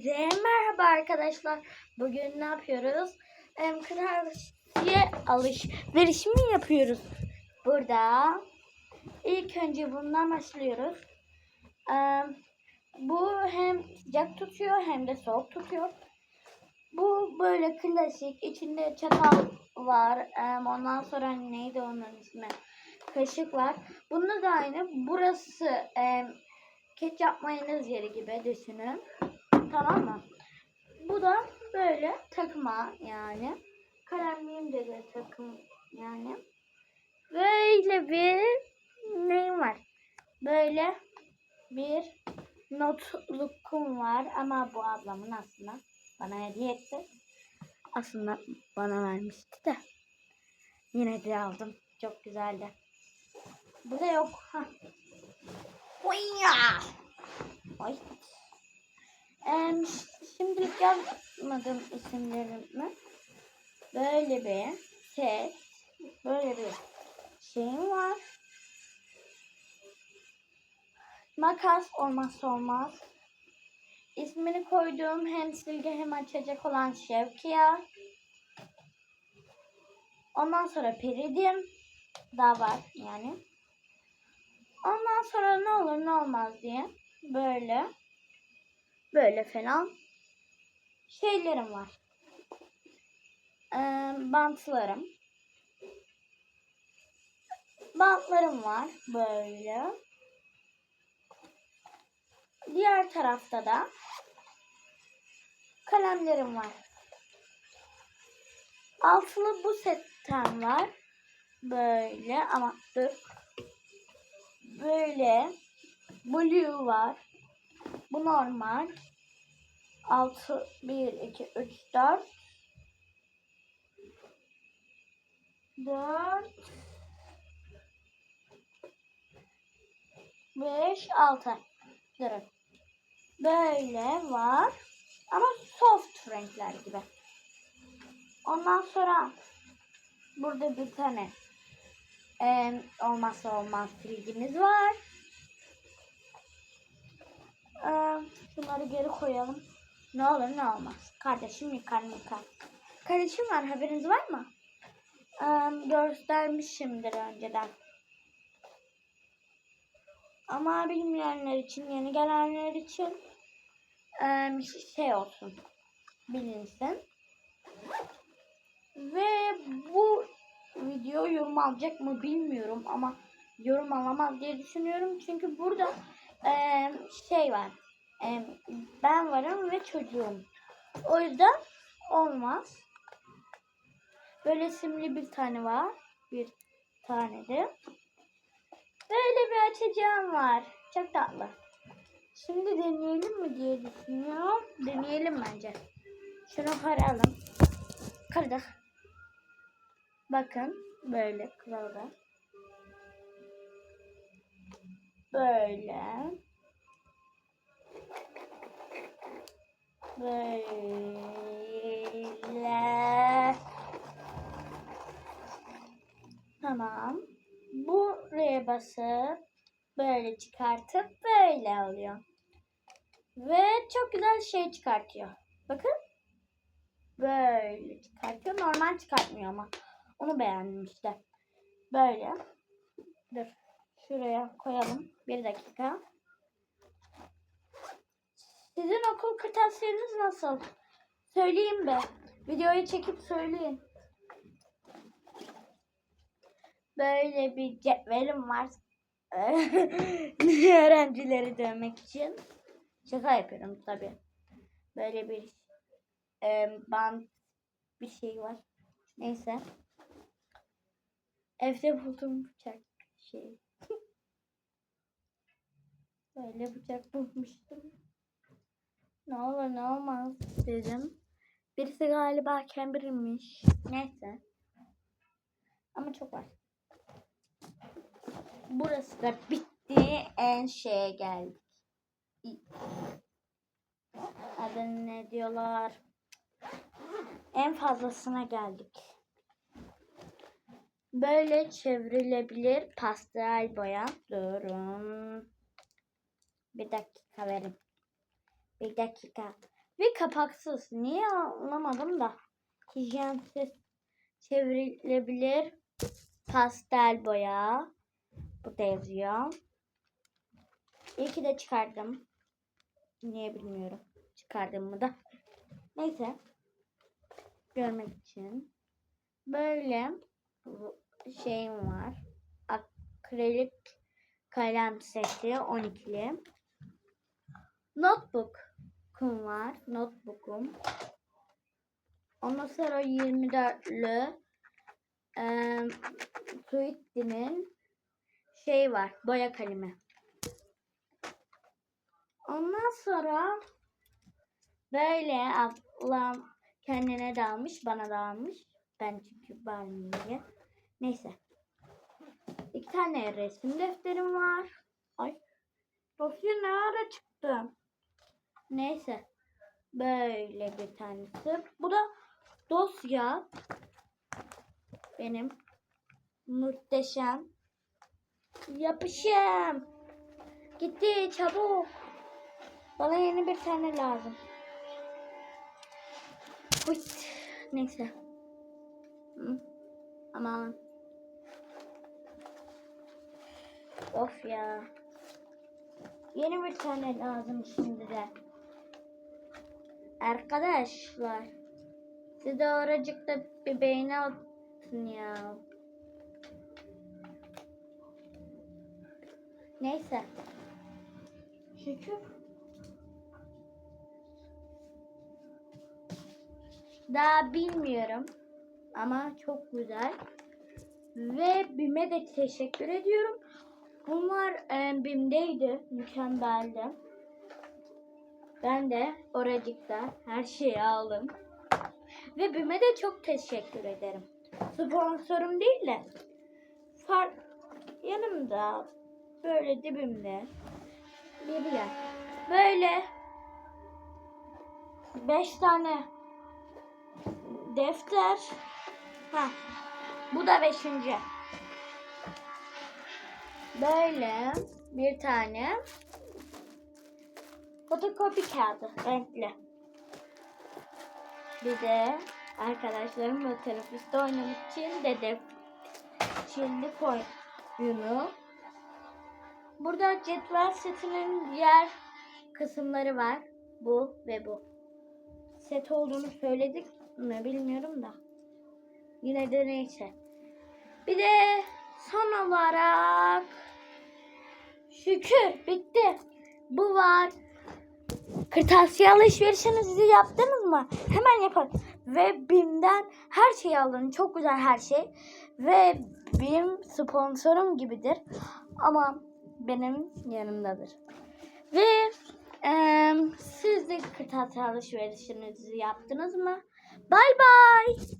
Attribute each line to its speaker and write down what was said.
Speaker 1: Hepinize merhaba arkadaşlar. Bugün ne yapıyoruz? Em, Klavye alışveriş mi yapıyoruz? Burada ilk önce bundan başlıyoruz. Em, bu hem sıcak tutuyor hem de soğuk tutuyor. Bu böyle klasik. içinde çatal var. Em, ondan sonra neydi onun ismi? Kaşık var. Bunda da aynı. Burası em, ketçap mayonez yeri gibi düşünün. Tamam mı? Bu da böyle takma yani. Kalemliğim de, de takım yani. Böyle bir neyim var? Böyle bir notlukum var ama bu ablamın aslında bana hediye etti. Aslında bana vermişti de. Yine de aldım. Çok güzeldi. Bu da yok. Hah. Oya! Ay. Em, şimdilik yazmadım isimlerimi. Böyle bir set, böyle bir şeyim var. Makas olmazsa olmaz. İsmini koyduğum hem silgi hem açacak olan Şevkiya. Ondan sonra Peridim. Daha var yani. Ondan sonra ne olur ne olmaz diye böyle böyle falan şeylerim var. Ee, bantlarım. Bantlarım var böyle. Diğer tarafta da kalemlerim var. Altılı bu setten var. Böyle ama dur böyle blue var. Bu normal. 6 1 2 3 4 4 5 6 Durun. Böyle var. Ama soft renkler gibi. Ondan sonra burada bir tane ee, olmazsa olmaz silgimiz var. Ee, şunları geri koyalım. Ne olur ne olmaz. Kardeşim yıkar yıkar. Kardeşim var haberiniz var mı? Göstermişimdir önceden. Ama bilmeyenler için, yeni gelenler için ee, şey olsun. Bilinsin. Ve bu video yorum alacak mı bilmiyorum ama yorum alamaz diye düşünüyorum. Çünkü burada e, şey var. E, ben varım ve çocuğum. O yüzden olmaz. Böyle simli bir tane var. Bir tane de. Böyle bir açacağım var. Çok tatlı. Şimdi deneyelim mi diye düşünüyorum. Deneyelim bence. Şunu karalım. Kırdık. Bakın böyle kılavuz. Böyle. Böyle. Tamam. Buraya basıp böyle çıkartıp böyle alıyor. Ve çok güzel şey çıkartıyor. Bakın. Böyle çıkartıyor. Normal çıkartmıyor ama. Onu beğendim işte. Böyle. Dur. Şuraya koyalım. Bir dakika. Sizin okul kırtasiyeniz nasıl? Söyleyeyim be. Videoyu çekip söyleyin. Böyle bir cetvelim var. Öğrencileri dövmek için. Şaka yapıyorum tabi. Böyle bir e, bant bir şey var. Neyse. Evde buldum bıçak şey. Böyle bıçak bulmuştum. Ne olur ne olmaz dedim. Birisi galiba Cambridge'miş. Neyse. Ama çok var. Burası da bitti. En şeye geldik. Adını ne diyorlar? En fazlasına geldik. Böyle çevrilebilir pastel boya. Durun. Bir dakika verin. Bir dakika. Ve kapaksız. Niye anlamadım da. Hijyensiz çevrilebilir pastel boya. Burada yazıyor. İyi ki de çıkardım. Niye bilmiyorum. Çıkardığımı da. Neyse. Görmek için. Böyle şeyim var. Akrilik kalem seti 12'li. Notebook'um var. Notebook'um. Ondan sonra 24'lü eee Sweetie'nin şey var. Boya kalemi. Ondan sonra böyle ablam kendine de almış, bana da almış. Ben çünkü diye. Neyse. İki tane resim defterim var. Ay. Dosya ne ara çıktı? Neyse. Böyle bir tanesi. Bu da dosya. Benim muhteşem. Yapışım. Gitti çabuk. Bana yeni bir tane lazım. Hıt. Neyse. Aman. Of ya. Yeni bir tane lazım şimdi de. Arkadaşlar. Siz de oracıkta bir beğeni atın ya. Neyse. Şükür. Daha bilmiyorum. Ama çok güzel. Ve BİM'e de teşekkür ediyorum. Bunlar e, BİM'deydi. Mükemmeldi. Ben de oracıkta her şeyi aldım. Ve BİM'e de çok teşekkür ederim. Sponsorum değil de fark yanımda böyle dibimde bir yer. Böyle beş tane defter. Ha. Bu da beşinci. Böyle bir tane fotokopi kağıdı renkli. Bir de arkadaşlarımla teneffüste oynamak için dedek çilli oyunu. Burada cetvel setinin diğer kısımları var. Bu ve bu. Set olduğunu söyledik mi bilmiyorum da. Yine de neyse. Bir de son olarak şükür bitti. Bu var. Kırtasiye alışverişinizi yaptınız mı? Hemen yapın. Ve BİM'den her şeyi alın. Çok güzel her şey. Ve BİM sponsorum gibidir. Ama benim yanımdadır. Ve eee siz de kırtasiye alışverişinizi yaptınız mı? Bye bye.